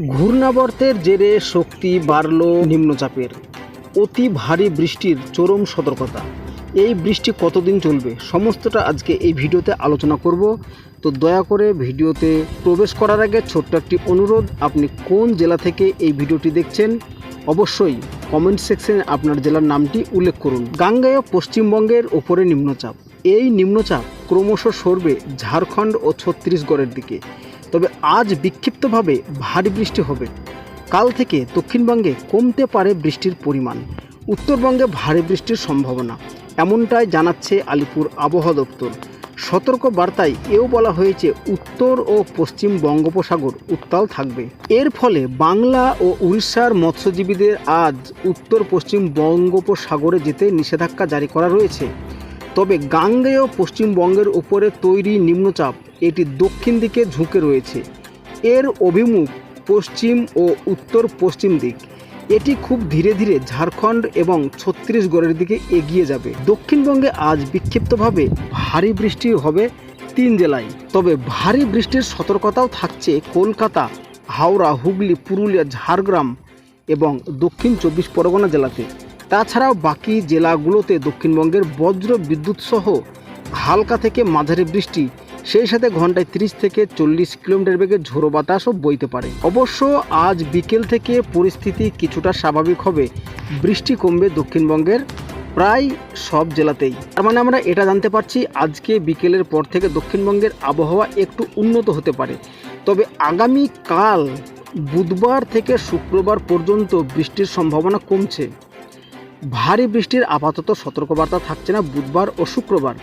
ঘূর্ণাবর্তের জেরে শক্তি বাড়ল নিম্নচাপের। অতি ভারী বৃষ্টির চরম সতর্কতা। এই বৃষ্টি কতদিন চলবে? সমস্তটা আজকে এই ভিডিওতে আলোচনা করব। তো দয়া করে ভিডিওতে প্রবেশ করার আগে ছোট্ট একটি অনুরোধ, আপনি কোন জেলা থেকে এই ভিডিওটি দেখছেন? অবশ্যই কমেন্ট সেকশনে আপনার জেলার নামটি উল্লেখ করুন। গাঙ্গেয় পশ্চিমবঙ্গের ওপরে নিম্নচাপ। এই নিম্নচাপ ক্রমশ সরবে ঝাড়খণ্ড ও ছত্তিশগড়ের দিকে। তবে আজ বিক্ষিপ্তভাবে ভারী বৃষ্টি হবে। কাল থেকে দক্ষিণবঙ্গে কমতে পারে বৃষ্টির পরিমাণ। উত্তরবঙ্গে ভারী বৃষ্টির সম্ভাবনা, এমনটাই জানাচ্ছে আলিপুর আবহাওয়া দপ্তর। সতর্ক বার্তায় এও বলা হয়েছে, উত্তর ও পশ্চিম বঙ্গোপসাগর উত্তাল থাকবে। এর ফলে বাংলা ও উড়িষ্যার মৎস্যজীবীদের আজ উত্তর পশ্চিম বঙ্গোপসাগরে যেতে নিষেধাজ্ঞা জারি করা রয়েছে। তবে গাঙ্গেয় পশ্চিমবঙ্গের উপরে তৈরি নিম্নচাপ এটি দক্ষিণ দিকে ঝুঁকে রয়েছে। এর অভিমুখ পশ্চিম ও উত্তর পশ্চিম দিক। এটি খুব ধীরে ধীরে ঝাড়খণ্ড এবং ছত্তিশগড়ের দিকে এগিয়ে যাবে। দক্ষিণবঙ্গে আজ বিক্ষিপ্তভাবে ভারী বৃষ্টি হবে তিন জেলায়। তবে ভারী বৃষ্টির সতর্কতাও থাকছে কলকাতা, হাওড়া, হুগলি, পুরুলিয়া, ঝাড়গ্রাম এবং দক্ষিণ চব্বিশ পরগনা জেলাতে। তাছাড়াও বাকি জেলাগুলোতে দক্ষিণবঙ্গের বজ্র বিদ্যুৎ সহ হালকা থেকে মাঝারি বৃষ্টি, সেই সাথে ঘন্টায় তিরিশ থেকে চল্লিশ কিলোমিটার বেগে ঝোড়ো বাতাসও বইতে পারে। অবশ্য আজ বিকেল থেকে পরিস্থিতি কিছুটা স্বাভাবিক হবে। বৃষ্টি কমবে দক্ষিণবঙ্গের প্রায় সব জেলাতেই। তার মানে আমরা এটা জানতে পারছি, আজকে বিকেলের পর থেকে দক্ষিণবঙ্গের আবহাওয়া একটু উন্নত হতে পারে। তবে আগামী কাল বুধবার থেকে শুক্রবার পর্যন্ত বৃষ্টির সম্ভাবনা কমছে। ভারী বৃষ্টির আপাতত সতর্কবার্তা থাকছে না বুধবার ও শুক্রবার।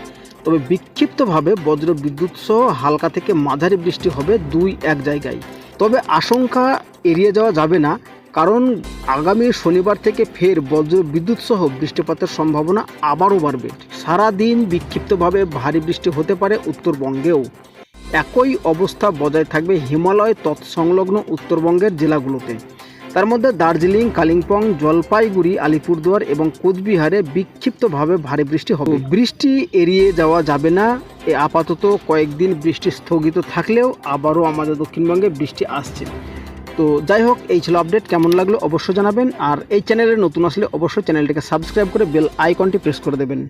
তবে বিক্ষিপ্তভাবে বজ্র বিদ্যুৎ সহ হালকা থেকে মাঝারি বৃষ্টি হবে দুই এক জায়গায়। তবে আশঙ্কা এড়িয়ে যাওয়া যাবে না, কারণ আগামী শনিবার থেকে ফের বজ্র বিদ্যুৎ সহ বৃষ্টিপাতের সম্ভাবনা আবারও বাড়বে। সারাদিন বিক্ষিপ্তভাবে ভারী বৃষ্টি হতে পারে উত্তরবঙ্গেও। একই অবস্থা বজায় থাকবে হিমালয় তৎসংলগ্ন উত্তরবঙ্গের জেলাগুলোতে। তার মধ্যে দার্জিলিং, কালিম্পং, জলপাইগুড়ি, আলিপুরদুয়ার এবং কোচবিহারে বিক্ষিপ্তভাবে ভারী বৃষ্টি হবে। বৃষ্টি এড়িয়ে যাওয়া যাবে না। এ আপাতত কয়েকদিন বৃষ্টি স্থগিত থাকলেও আবারও আমাদের দক্ষিণবঙ্গে বৃষ্টি আসছে। তো যাই হোক, এই ছিল আপডেট। কেমন লাগল অবশ্যই জানাবেন। আর এই চ্যানেলে নতুন আসলে অবশ্যই চ্যানেলটিকে সাবস্ক্রাইব করে বেল আইকনটি প্রেস করে দেবেন।